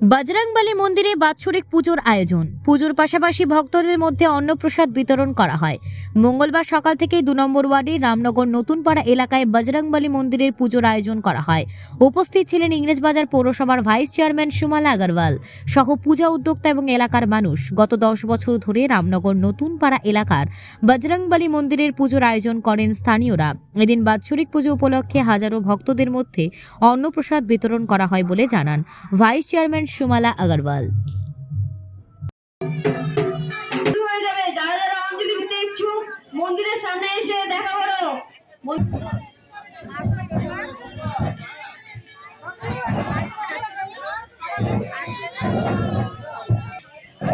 বজরংবলী মন্দিরে বাৎসরিক পুজোর আয়োজন। পুজোর পাশাপাশি ভক্তদের মধ্যে অন্নপ্রসাদ বিতরণ করা হয়। মঙ্গলবার সকাল থেকেই দু নম্বর ওয়ার্ডে রামনগর নতুনপাড়া এলাকায় বজরংবলী মন্দিরের পুজোর আয়োজন করা হয়। উপস্থিত ছিলেন ইংরেজবাজার পৌরসভার ভাইস চেয়ারম্যান সুমালা আগরওয়াল সহ পূজা উদ্যোক্তা এবং এলাকার মানুষ। গত দশ বছর ধরে রামনগর নতুনপাড়া এলাকার বজরংবলী মন্দিরের পুজোর আয়োজন করেন স্থানীয়রা। এদিন বাৎসরিক পুজো উপলক্ষে হাজারো ভক্তদের মধ্যে অন্নপ্রসাদ বিতরণ করা হয় বলে জানান। Vice chairman Sumala Agarwal.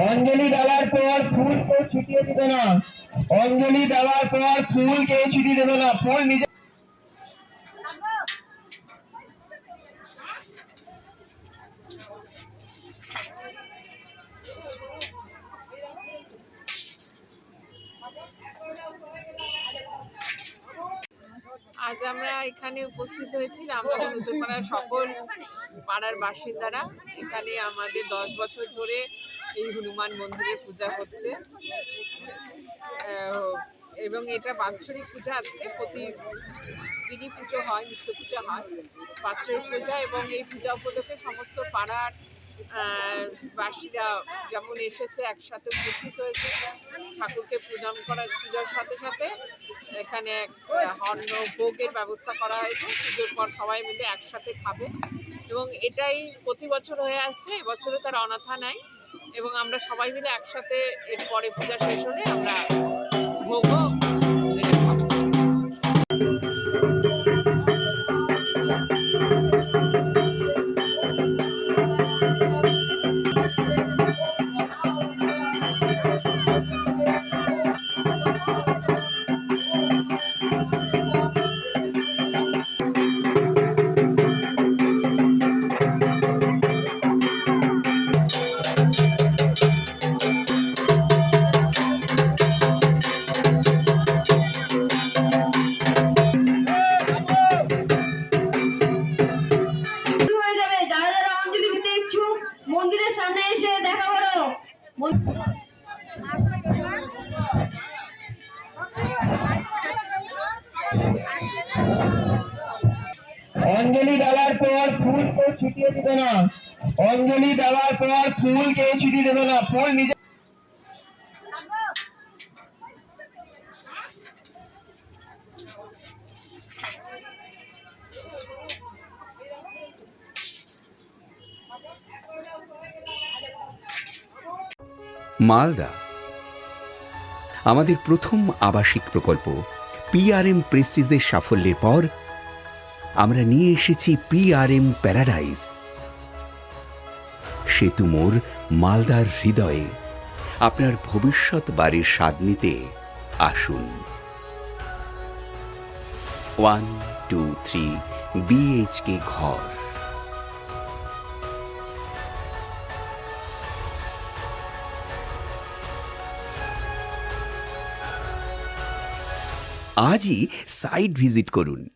অঞ্জলি দেওয়ার পর ফুল কেউ ছিটিয়ে দিবে না। অঞ্জলি দেওয়ার পর ফুল কেউ ছিটিয়ে দেবে না। ফুল নিজে আজ আমরা এখানে উপস্থিত হয়েছি রামনগর উত্তরপাড়ার সকল পাড়ার বাসিন্দারা। এখানে আমাদের দশ বছর ধরে এই হনুমান মন্দিরের পূজা হচ্ছে। এবং এটা বাৎসরিক পূজা, আজকে প্রতি দিনই পুজো হয়, নিত্য পূজা হয়। বাৎসরিক পূজা এবং এই পূজা উপলক্ষে সমস্ত পাড়ার বাসীরা যেমন এসেছে একসাথে উপস্থিত হয়েছে, ঠাকুরকে প্রণাম করার পূজার সাথে সাথে এখানে অন্ন ভোগের ব্যবস্থা করা হয়েছে, পুজোর পর সবাই মিলে একসাথে খাবে। এবং এটাই প্রতি বছর হয়ে আসছে, এবছরও তার অনাথা নাই। এবং আমরা সবাই মিলে একসাথে এরপরে পূজা শেষ হলে আমরা ভোগও অঞ্জলি দেওয়ার পর ফুল কেউ ছিটিয়ে দিবে না। অঞ্জলি দেওয়ার পর ফুল কেউ ছিটিয়ে দেবে না। ফুল নিজে মালদা। আমাদের প্রথম আবাসিক প্রকল্প পিআরএম প্রেস্টিজের সাফল্যের পর আমরা নিয়ে এসেছি পিআরএম প্যারাডাইস সেতু মোর মালদার হৃদয়ে। আপনার ভবিষ্যৎ বাড়ির স্বাদ নিতে আসুন। ওয়ান, টু, থ্রি বিএইচকে ঘর। আজই সাইট ভিজিট করুন।